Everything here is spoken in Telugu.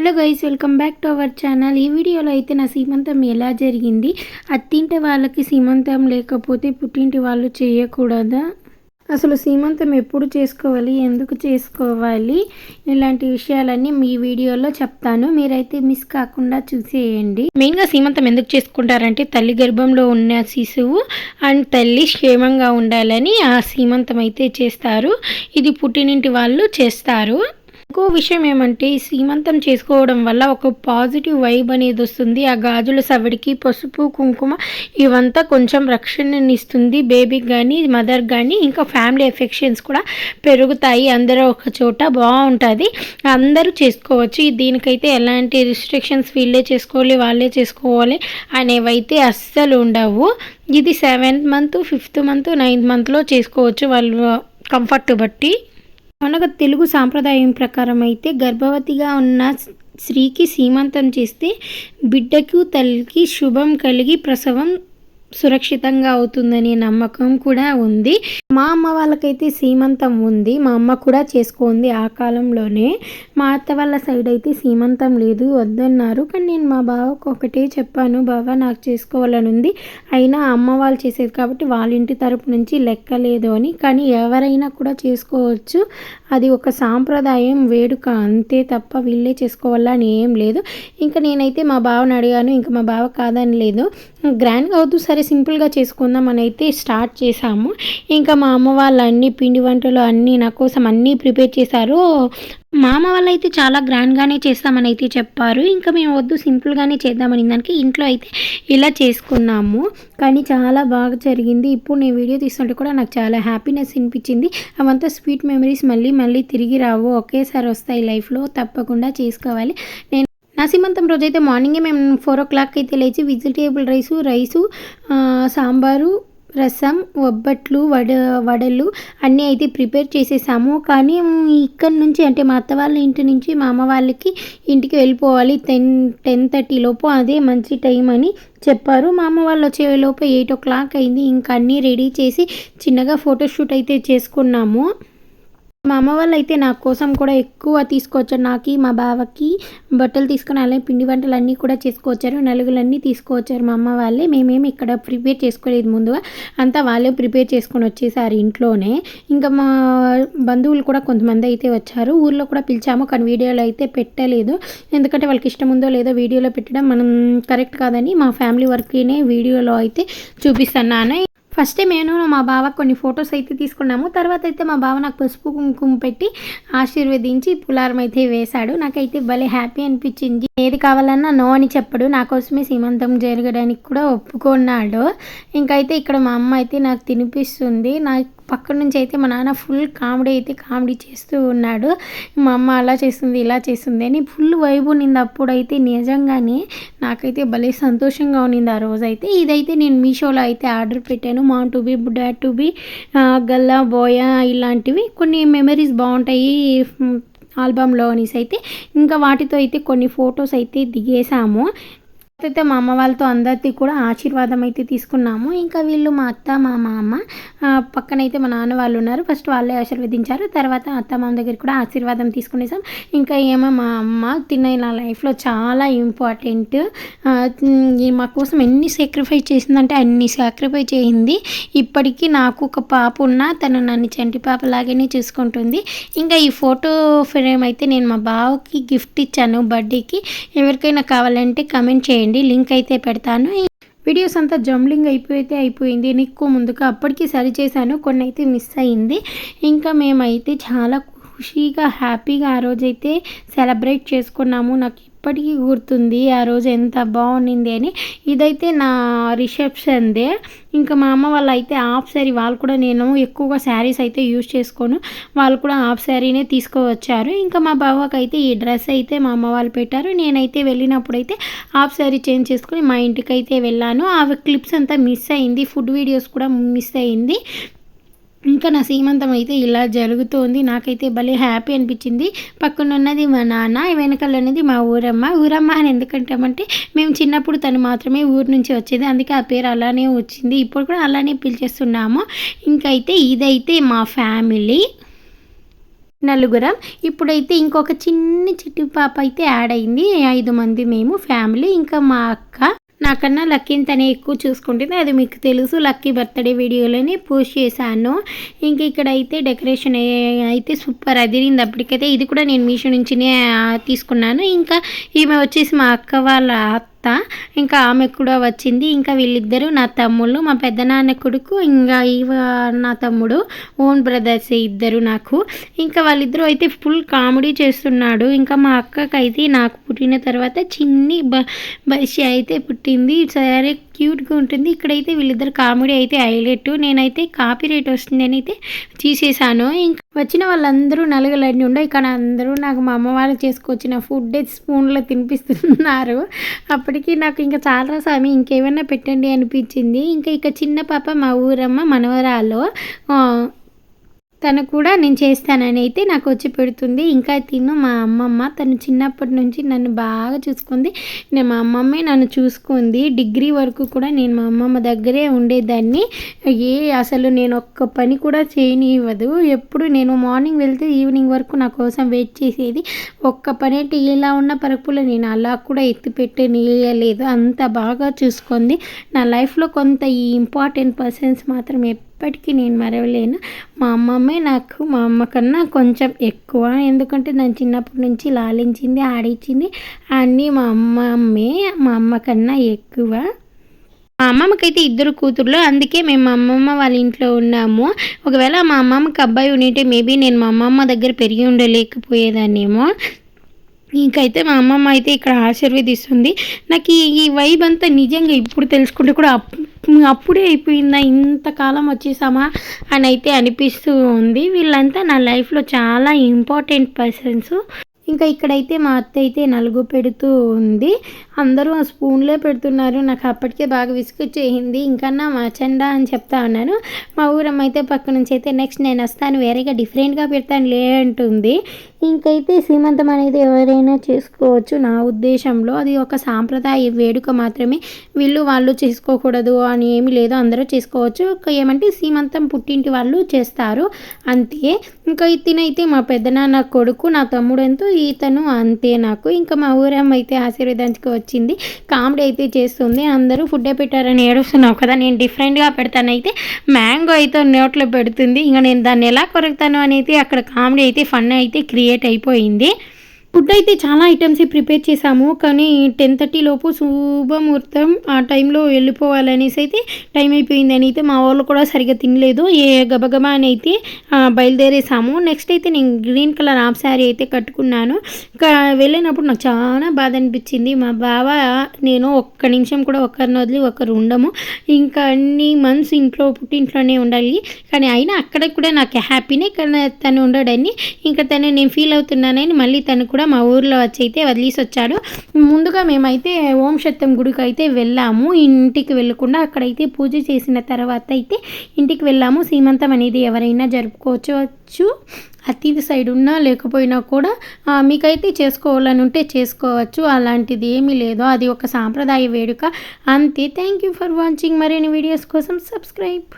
Hello guys welcome back to our channel ఈ వీడియోలో అయితే నా సీమంతం ఎలా జరిగింది? అత్తింటి వాళ్ళకి సీమంతం లేకపోతే పుట్టింటి వాళ్ళు చేయకూడదా? అసలు సీమంతం ఎప్పుడు చేసుకోవాలి? ఎందుకు చేసుకోవాలి? ఇలాంటి విషయాలన్నీ మీ వీడియోలో చెప్తాను. మీరైతే మిస్ కాకుండా చూసేయండి. మెయిన్గా సీమంతం ఎందుకు చేసుకుంటారంటే తల్లి గర్భంలో ఉన్న శిశువు అండ్ తల్లి క్షేమంగా ఉండాలని ఆ సీమంతం అయితే చేస్తారు. ఇది పుట్టినింటి వాళ్ళు చేస్తారు. ఇంకో విషయం ఏమంటే సీమంతం చేసుకోవడం వల్ల ఒక పాజిటివ్ వైబ్ అనేది వస్తుంది. ఆ గాజుల సవిడికి పసుపు కుంకుమ ఇవంతా కొంచెం రక్షణనిస్తుంది. బేబీకి కానీ మదర్ కానీ ఇంకా ఫ్యామిలీ ఎఫెక్షన్స్ కూడా పెరుగుతాయి. అందరూ ఒక చోట బాగుంటుంది. అందరూ చేసుకోవచ్చు. దీనికైతే ఎలాంటి రిస్ట్రిక్షన్స్ వీళ్ళే చేసుకోవాలి వాళ్ళే చేసుకోవాలి అనేవైతే అస్సలు ఉండవు. ఇది seventh month fifth month ninth మంత్లో చేసుకోవచ్చు వాళ్ళు కంఫర్ట్ బట్టి. మనకు తెలుగు సాంప్రదాయం ప్రకారం అయితే గర్భవతిగా ఉన్న స్త్రీకి సీమంతం చేస్తే బిడ్డకు తల్లికి శుభం కలిగి ప్రసవం సురక్షితంగా అవుతుందనే నమ్మకం కూడా ఉంది. మా అమ్మ వాళ్ళకైతే సీమంతం ఉంది. మా అమ్మ కూడా చేసుకుంది ఆ కాలంలోనే. మా అత్త వాళ్ళ సైడ్ అయితే సీమంతం లేదు వద్దన్నారు. కానీ నేను మా బావకు ఒకటే చెప్పాను. బావ నాకు చేసుకోవాలని ఉంది. అయినా అమ్మ వాళ్ళు చేసేది కాబట్టి వాళ్ళ ఇంటి తరపు నుంచి లెక్కలేదు అని. కానీ ఎవరైనా కూడా చేసుకోవచ్చు. అది ఒక సాంప్రదాయం వేడుక. అంతే తప్ప వీళ్ళే చేసుకోవాలని ఏం లేదు. ఇంకా నేనైతే మా బావని అడిగాను. ఇంకా మా బావ కాదని లేదు. గ్రాండ్గా అవుతూ సరే సింపుల్గా చేసుకుందాం అని అయితే స్టార్ట్ చేశాము. ఇంకా మా అమ్మ వాళ్ళు అన్ని పిండి వంటలు అన్నీ నా కోసం అన్నీ ప్రిపేర్ చేశారు. మా అమ్మ వాళ్ళు అయితే చాలా గ్రాండ్గానే చేస్తామని అయితే చెప్పారు. ఇంకా మేము వద్దు సింపుల్గానే చేద్దామని దానికి ఇంట్లో అయితే ఇలా చేసుకున్నాము. కానీ చాలా బాగా జరిగింది. ఇప్పుడు నేను వీడియో తీస్తుంటే కూడా నాకు చాలా హ్యాపీనెస్ అనిపించింది. అవంతా స్వీట్ మెమరీస్ మళ్ళీ మళ్ళీ తిరిగి రావు. ఒకేసారి వస్తాయి లైఫ్లో. తప్పకుండా చేసుకోవాలి. నేను నా సీమంతం రోజైతే మార్నింగే మేము ఫోర్ ఓ క్లాక్ అయితే లేచి వెజిటేబుల్ రైసు రైసు సాంబారు రసం ఒబ్బట్లు వడ వడలు అన్నీ అయితే ప్రిపేర్ చేసేసాము. కానీ ఇక్కడ నుంచి అంటే మా అత్త వాళ్ళ ఇంటి నుంచి మా అమ్మ వాళ్ళకి ఇంటికి వెళ్ళిపోవాలి టెన్ టెన్ థర్టీ లోపు. అదే మంచి టైం అని చెప్పారు. మా అమ్మ వాళ్ళు వచ్చే లోపు ఎయిట్ ఓ క్లాక్ అయింది. ఇంకా అన్నీ రెడీ చేసి చిన్నగా ఫోటోషూట్ అయితే చేసుకున్నాము. మా అమ్మ వాళ్ళు అయితే నా కోసం కూడా ఎక్కువ తీసుకొచ్చారు. నాకు మా బావకి బట్టలు తీసుకొని అలాగే పిండి వంటలు అన్నీ కూడా చేసుకొచ్చారు. నలుగులన్నీ తీసుకొచ్చారు మా అమ్మ వాళ్ళే. మేమేమి ఇక్కడ ప్రిపేర్ చేసుకోలేదు ముందుగా. అంతా వాళ్ళే ప్రిపేర్ చేసుకొని వచ్చేసారు ఇంట్లోనే. ఇంకా మా బంధువులు కూడా కొంతమంది అయితే వచ్చారు. ఊర్లో కూడా పిలిచాము కానీ వీడియోలో అయితే పెట్టలేదు. ఎందుకంటే వాళ్ళకి ఇష్టం ఉందో లేదో వీడియోలో పెట్టడం మనం కరెక్ట్ కాదని మా ఫ్యామిలీ వర్క్నే వీడియోలో అయితే చూపిస్తున్నాను. ఫస్ట్ నేను మా బావ కొన్ని ఫొటోస్ అయితే తీసుకున్నాము. తర్వాత అయితే మా బావ నాకు పసుపు కుంకుమ పెట్టి ఆశీర్వదించి పులారం అయితే వేశాడు. నాకైతే భలే హ్యాపీ అనిపించింది. ఏది కావాలన్నా నో అని చెప్పడు. నా కోసమే సీమంతం జరగడానికి కూడా ఒప్పుకున్నాడు. ఇంకైతే ఇక్కడ మా అమ్మ అయితే నాకు తినిపిస్తుంది. నాకు పక్క నుంచి అయితే మా నాన్న ఫుల్ కామెడీ అయితే కామెడీ చేస్తూ ఉన్నాడు. మా అమ్మ అలా చేస్తుంది ఇలా చేస్తుంది అని ఫుల్ వైబ్ ఉన్నింది అప్పుడైతే నిజంగానే. నాకైతే భలే సంతోషంగా ఉన్నింది ఆ రోజైతే. ఇదైతే నేను మీషోలో అయితే ఆర్డర్ పెట్టాను. మా to be dad to be Galla బోయ ఇలాంటివి. కొన్ని మెమరీస్ బాగుంటాయి ఆల్బమ్లో అనేసి అయితే. ఇంకా వాటితో అయితే కొన్ని ఫొటోస్ అయితే దిగేసాము. అయితే మా అమ్మ వాళ్ళతో అందరికీ కూడా ఆశీర్వాదం అయితే తీసుకున్నాము. ఇంకా వీళ్ళు మా అత్త మా మామ పక్కనైతే మా నాన్న వాళ్ళు ఉన్నారు. ఫస్ట్ వాళ్ళే ఆశీర్వదించారు. తర్వాత అత్త మామ దగ్గర కూడా ఆశీర్వాదం తీసుకునేసాం. ఇంకా ఏమో మా అమ్మ తిన్న నా లైఫ్లో చాలా ఇంపార్టెంట్. మా కోసం ఎన్ని సాక్రిఫైస్ చేసిందంటే అన్ని సాక్రిఫై చేయింది. ఇప్పటికీ నాకు ఒక పాప ఉన్నా తను నన్ను చంటి పాప లాగానే చూసుకుంటుంది. ఇంకా ఈ ఫోటో ఫ్రేమ్ అయితే నేను మా బావకి గిఫ్ట్ ఇచ్చాను బర్త్డేకి. ఎవరికైనా కావాలంటే కమెంట్ చేయండి. చేయండి లింక్ అయితే పెడతాను. వీడియోస్ అంతా జంబ్లింగ్ అయిపోయితే అయిపోయింది. ఎక్కువ ముందుగా అప్పటికి సరి చేశాను కొన్ని అయితే మిస్ అయింది. ఇంకా మేమైతే చాలా ఖుషీగా హ్యాపీగా ఆ రోజైతే సెలబ్రేట్ చేసుకున్నాము. నాకు ఇప్పటికీ గుర్తుంది ఆ రోజు ఎంత బాగుండింది అని. ఇదైతే నా రిసెప్షన్దే. ఇంకా మా అమ్మ వాళ్ళు అయితే హాఫ్ శారీ వాళ్ళు కూడా నేను ఎక్కువగా శారీస్ అయితే యూజ్ చేసుకోను. వాళ్ళు కూడా హాఫ్ శారీనే తీసుకువచ్చారు. ఇంకా మా బావకి అయితే ఈ డ్రెస్ అయితే మా అమ్మ వాళ్ళు పెట్టారు. నేనైతే వెళ్ళినప్పుడు అయితే హాఫ్ శారీ చేంజ్ చేసుకుని మా ఇంటికి అయితే వెళ్ళాను. ఆ క్లిప్స్ అంతా మిస్ అయింది ఫుడ్ వీడియోస్ కూడా మిస్ అయింది. ఇంకా నా సీమంతం అయితే ఇలా జరుగుతోంది. నాకైతే భలే హ్యాపీ అనిపించింది. పక్కన ఉన్నది మా నాన్న వెనకాల ఉన్నది మా ఊరమ్మ. ఊరమ్మ అని ఎందుకంటామంటే మేము చిన్నప్పుడు తను మాత్రమే ఊరు నుంచి వచ్చేది. అందుకే ఆ పేరు అలానే వచ్చింది. ఇప్పుడు కూడా అలానే పిలిచేస్తున్నాము ఇంకైతే ఇదైతే మా ఫ్యామిలీ. నలుగురం. ఇప్పుడైతే ఇంకొక చిన్న చిట్టి పాప అయితే యాడ్ అయింది. ఐదు మంది మేము ఫ్యామిలీ. ఇంకా మా అక్క నాకన్నా లక్కీని తనే ఎక్కువ చూసుకుంటుంది. అది మీకు తెలుసు. లక్కీ బర్త్డే వీడియోలోని పోస్ట్ చేశాను. ఇంక ఇక్కడ అయితే డెకరేషన్ అయితే సూపర్ అదిరింది. అప్పటికైతే ఇది కూడా నేను మీషో నుంచినే తీసుకున్నాను. ఇంకా ఈమె వచ్చేసి మా అక్క వాళ్ళ అత్త ఇంకా ఆమె కూడా వచ్చింది. ఇంకా వీళ్ళిద్దరూ నా తమ్ముళ్ళు మా పెద్దనాన్న కొడుకు ఇంకా ఇవ నా తమ్ముడు ఓన్ బ్రదర్స్ ఇద్దరు నాకు. ఇంకా వాళ్ళిద్దరూ అయితే ఫుల్ కామెడీ చేస్తున్నాడు. ఇంకా మా అక్కకైతే అయితే నాకు పుట్టిన తర్వాత చిన్ని బ బసి అయితే పుట్టింది. సరే క్యూట్గా ఉంటుంది. ఇక్కడైతే వీళ్ళిద్దరు కామెడీ అయితే హైలైట్. నేనైతే కాపీ రేట్ వస్తుందని అయితే తీసేసాను. ఇంకా వచ్చిన వాళ్ళందరూ నలుగులన్నీ ఉండవు. ఇక్కడ అందరూ నాకు మా అమ్మ వాళ్ళు చేసుకొచ్చిన ఫుడ్ స్పూన్లో తినిపిస్తున్నారు. అప్పటికి నాకు ఇంకా చాలా స్వామి ఇంకేమైనా పెట్టండి అనిపించింది. ఇంకా ఇక చిన్న పాప మా ఊరమ్మ మనవరాలు తను కూడా నేను చేస్తానని అయితే నాకు వచ్చి పెడుతుంది. ఇంకా తిను మా అమ్మమ్మ. తను చిన్నప్పటి నుంచి నన్ను బాగా చూసుకుంది. నేను మా అమ్మమ్మే నన్ను చూసుకుంది. డిగ్రీ వరకు కూడా నేను మా అమ్మమ్మ దగ్గరే ఉండేదాన్ని. ఏ అసలు నేను ఒక్క పని కూడా చేయనివ్వదు. ఎప్పుడు నేను మార్నింగ్ వెళ్తే ఈవినింగ్ వరకు నా కోసం వెయిట్ చేసేది. ఒక్క పని అంటే ఇలా ఉన్న పరపులో నేను అలా కూడా ఎత్తిపెట్టి నీయలేదు. అంత బాగా చూసుకుంది. నా లైఫ్లో కొంత ఈ ఇంపార్టెంట్ పర్సన్స్ మాత్రం ఇప్పటికీ నేను మరవలేను. మా అమ్మమ్మే నాకు మా అమ్మ కన్నా కొంచెం ఎక్కువ. ఎందుకంటే నేను చిన్నప్పటి నుంచి లాలించింది ఆడించింది. అన్నీ మా అమ్మమ్మే మా అమ్మ కన్నా ఎక్కువ. మా అమ్మమ్మకైతే ఇద్దరు కూతుర్లు. అందుకే మేము మా అమ్మమ్మ వాళ్ళ ఇంట్లో ఉన్నాము. ఒకవేళ మా అమ్మమ్మకి అబ్బాయి ఉండింటే మేబీ నేను మా అమ్మమ్మ దగ్గర పెరిగి ఉండలేకపోయేదాన్నేమో. ఇంకైతే మా అమ్మమ్మ అయితే ఇక్కడ ఆశీర్వదిస్తుంది. నాకు ఈ వైబ్ అంతా నిజంగా ఇప్పుడు తెలుసుకుంటే కూడా అప్పుడే అయిపోయిందా? ఇంతకాలం వచ్చేసామా? అని అయితే అనిపిస్తూ ఉంది. వీళ్ళంతా నా లైఫ్లో చాలా ఇంపార్టెంట్ పర్సన్స్. ఇంకా ఇక్కడైతే మా అత్త అయితే నలుగు పెడుతూ ఉంది. అందరూ ఆ స్పూన్లే పెడుతున్నారు. నాకు అప్పటికే బాగా విసుకొచ్చేయింది ఇంకా మా చండా అని చెప్తా ఉన్నాను. మా ఊరమ్మ అయితే పక్క నుంచి అయితే నెక్స్ట్ నేను వస్తాను. వేరేగా డిఫరెంట్గా పెడతాను లే అంటుంది. ఇంకైతే సీమంతం అనేది ఎవరైనా చేసుకోవచ్చు. నా ఉద్దేశంలో అది ఒక సాంప్రదాయ వేడుక మాత్రమే. వీళ్ళు వాళ్ళు చేసుకోకూడదు అని ఏమి లేదు. అందరూ చేసుకోవచ్చు. ఏమంటే సీమంతం పుట్టింటి వాళ్ళు చేస్తారు. అంతే. ఇంకా ఇతనైతే మా పెద్దనాన్న కొడుకు నా తమ్ముడు ఎంతో ఈతను అంతే నాకు. ఇంకా మా ఊరమ్మ అయితే ఆశీర్వదించుకు వచ్చింది. కామెడీ అయితే చేస్తుంది. అందరూ ఫుడ్ పెట్టారని ఏడుస్తున్నావు కదా. నేను డిఫరెంట్గా పెడతానైతే మ్యాంగో అయితే నోట్లో పెడుతుంది. ఇంకా నేను దాన్ని ఎలా కొరుకుతాను అనేది అక్కడ కామెడీ అయితే ఫన్ అయితే క్రియేట్ అయిపోయింది. ఫుడ్ అయితే చాలా ఐటమ్స్ ప్రిపేర్ చేసాము కానీ టెన్ థర్టీ లోపు శుభముహూర్తం ఆ టైంలో వెళ్ళిపోవాలనేసి అయితే టైం అయిపోయిందని అయితే మా వాళ్ళు కూడా సరిగ్గా తినలేదు. ఏ గబగబా అని అయితే బయలుదేరేసాము నెక్స్ట్ అయితే నేను గ్రీన్ కలర్ హాఫ్ శారీ అయితే కట్టుకున్నాను. వెళ్ళినప్పుడు నాకు చాలా బాధ అనిపించింది. మా బావ నేను ఒక్క నిమిషం కూడా ఒకరిని వదిలి ఒకరు ఉండము. ఇంకా అన్ని మంత్స్ ఇంట్లో పుట్టింట్లోనే ఉండాలి. కానీ అయినా అక్కడ కూడా నాకు హ్యాపీనే కానీ తను ఉండడని. ఇంకా తను నేను ఫీల్ అవుతున్నానని మళ్ళీ తను కూడా కూడా మా ఊర్లో వచ్చి అయితే వదిలేసి వచ్చాడు ముందుగా మేమైతే ఓం శక్తం గుడికి అయితే వెళ్ళాము. ఇంటికి వెళ్ళకుండా అక్కడైతే పూజ చేసిన తర్వాత అయితే ఇంటికి వెళ్ళాము. సీమంతం అనేది ఎవరైనా జరుపుకోవచ్చు. అతిథి సైడ్ ఉన్నా లేకపోయినా కూడా మీకైతే చేసుకోవాలని ఉంటే చేసుకోవచ్చు. అలాంటిది ఏమీ లేదు. అది ఒక సాంప్రదాయ వేడుక. అంతే. Thank you for watching. మరిన్ని వీడియోస్ కోసం సబ్స్క్రైబ్.